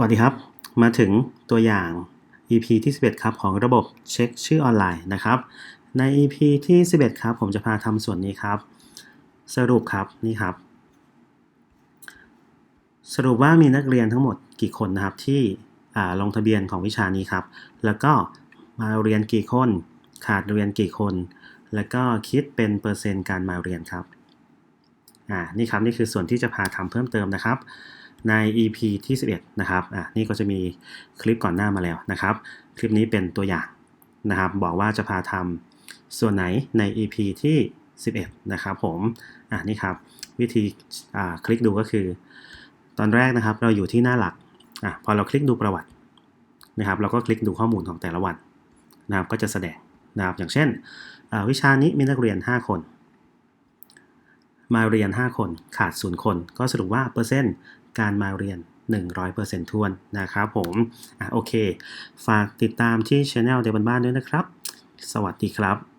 วัสดีครับ มาถึงตัวอย่าง EP ที่ 11 ครับ ของระบบเช็คชื่อออนไลน์นะครับ ใน EP ที่ 11 ครับ ผมจะพาทำส่วนนี้ครับ สรุปครับนี่ครับ สรุปว่ามีนักเรียนทั้งหมดกี่คนนะครับที่ลงทะเบียนของวิชานี้ครับ แล้วก็มาเรียนกี่คน ขาดเรียนกี่คน แล้วก็คิดเป็นเปอร์เซ็นต์การมาเรียนครับ อ่านี่ครับนี่คือส่วนที่จะพาทำเพิ่มเติมนะครับ ใน EP ที่ 11 นะครับอะนี่ก็จะมีคลิปก่อนหน้ามาแล้วนะครับ คลิปนี้เป็นตัวอย่างนะครับ บอกว่าจะพาทำส่วนไหนใน EP ที่ 11 นะครับผมอะนี่ครับวิธีอ่าคลิกดูก็คือ ตอนแรกนะครับเราอยู่ที่หน้าหลักอะพอเราคลิกดูประวัตินะครับเราก็คลิกดูข้อมูลของแต่ละวันนะครับก็จะแสดงนะครับอย่างเช่นวิชานี้มีนักเรียน 5 คน มาเรียน 5 คนขาด 0 คน ก็สรุปว่าเปอร์เซ็นต์การมาเรียน 100%ทวนนะครับผมอะโอเค ฝากติดตามที่ช anel เดบันบ้านด้วยนะครับ สวัสดีครับ